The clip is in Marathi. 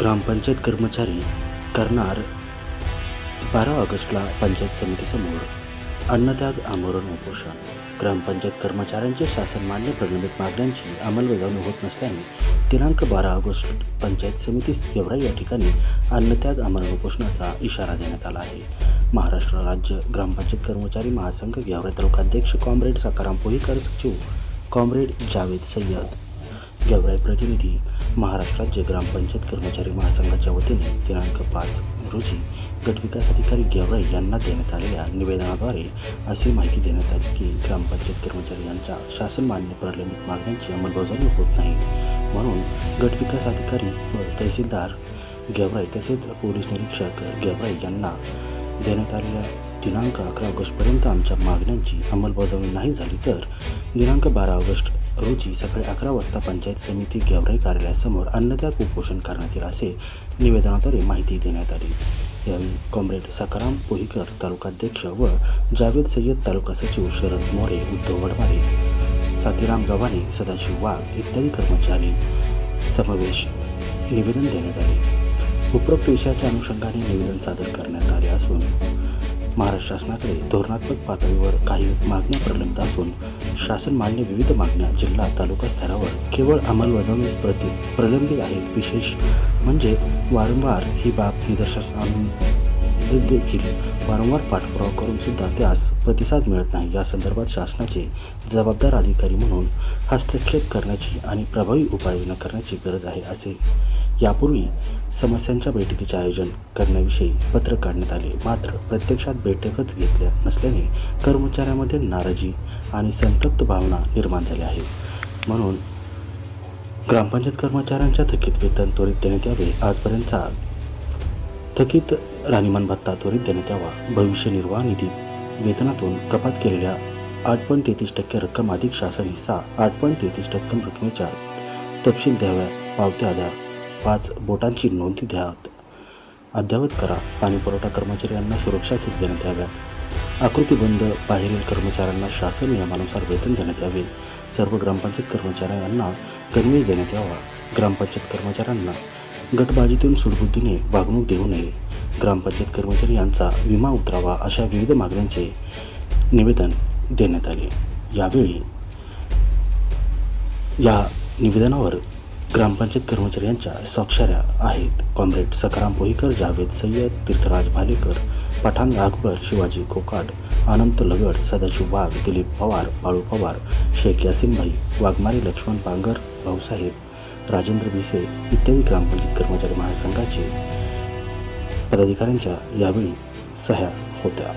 ग्रामपंचायत कर्मचारी करणार बारा ऑगस्टला पंचायत समितीसमोर अन्नत्याग आमरण उपोषण. ग्रामपंचायत कर्मचाऱ्यांचे शासन मान्य प्रलंबित मागण्यांची अंमलबजावणी होत नसल्याने दिनांक बारा ऑगस्ट पंचायत समिती गेवराई या ठिकाणी अन्नत्याग आमरण उपोषणाचा इशारा देण्यात आला आहे. महाराष्ट्र राज्य ग्रामपंचायत कर्मचारी महासंघ गेवराई तालुकाध्यक्ष कॉम्रेड सकाराम पोईकर सचिव कॉम्रेड जावेद सय्यद गेवराई प्रतिनिधी महाराष्ट्र राज्य ग्रामपंचायत कर्मचारी महासंघाच्या वतीने दिनांक पाच रोजी गटविकास अधिकारी गेवराई यांना देण्यात आलेल्या निवेदनाद्वारे अशी माहिती देण्यात आली की ग्रामपंचायत कर्मचारी यांच्या शासनमान्य प्रलंबित मागण्यांची अंमलबजावणी होत नाही. म्हणून गटविकास अधिकारी व तहसीलदार गेवराई तसेच पोलीस निरीक्षक गेवराई यांना देण्यात आलेल्या दिनांक अकरा ऑगस्टपर्यंत आमच्या मागण्यांची अंमलबजावणी नाही झाली तर दिनांक बारा ऑगस्ट रोजी सकाळी अकरा वाजता पंचायत समिती गेवराई कार्यालयासमोर अन्नत्याग उपोषण करण्यात येईल असे निवेदनाद्वारे माहिती देण्यात आली. यावेळी कॉम्रेड सकाराम पोहीकर तालुकाध्यक्ष व जावेद सय्यद तालुका सचिव शरद मोरे उद्धव वडमारे सातीराम गव्हाणे सदाशिव वाघ इत्यादी कर्मचारी समावेश निवेदन देण्यात आले. उपरोक्त विषयाच्या अनुषंगाने निवेदन सादर करण्यात आले असून महाराष्ट्र शासनाकडे धोरणात्मक पातळीवर काही मागण्या प्रलंबित असून शासन मान्य विविध मागण्या जिल्हा तालुका स्तरावर केवळ अंमलबजावणीस प्रति प्रलंबित आहेत. विशेष म्हणजे वारंवार ही बाब निदर्शनास आणून देखील वारंवार पाठपुरावा करून सुद्धा त्यास प्रतिसाद मिळत नाही. या संदर्भात शासनाचे जबाबदार अधिकारी म्हणून हस्तक्षेप करण्याची आणि प्रभावी उपाययोजना करण्याची गरज आहे असे यापूर्वी समस्यांच्या बैठकीचे आयोजन करण्याविषयी पत्र काढण्यात आले. मात्र प्रत्यक्षात बैठकच घेतल्या नसल्याने कर्मचाऱ्यांमध्ये नाराजी आणि संतप्त भावना निर्माण झाल्या आहेत म्हणून ग्रामपंचायत कर्मचाऱ्यांच्या थकीत वेतन त्वरित देण्यात यावे. आजपर्यंतचा थकीत राहणीमान भत्ता त्वरित देण्यात यावा भविष्य निर्वाह निधी वेतनातून कपात केलेल्या आठ पॉईंट तेहतीस टक्के रक्कम अधिक शासन हिस्सा आठ पॉईंट तेहतीस टक्के रकमेच्या तपशील द्याव्या. पावत्या द्या पाच बोटांची नोंदी द्या अद्ययावत करा. पाणीपुरवठा कर्मचाऱ्यांना सुरक्षा किट देण्यात याव्या आकृतीबंद बाहेरील कर्मचाऱ्यांना शासन नियमानुसार वेतन देण्यात यावे. सर्व ग्रामपंचायत कर्मचाऱ्यांना गणवेश देण्यात यावा. ग्रामपंचायत कर्मचाऱ्यांना गटबाजीतून सुडबुद्धीने वागणूक देऊ नये. ग्रामपंचायत कर्मचारी यांचा विमा उतरावा अशा विविध मागण्यांचे निवेदन देण्यात आले. यावेळी या निवेदनावर ग्रामपंचायत कर्मचाऱ्यांच्या स्वाक्षऱ्या आहेत. कॉम्रेड सकाराम पोहीकर जावेद सय्यद तीर्थराज भालेकर पठाण अकबर शिवाजी कोकाट अनंत लगड सदाशिव वाघ दिलीप पवार बाळू पवार शेख यासिन भाई वाघमारे लक्ष्मण पांगर भाऊसाहेब राजेंद्र भिसे इत्यादी ग्रामपंचायत कर्मचारी महासंघाचे पदाधिकाऱ्यांच्या यावेळी सह्या होत्या.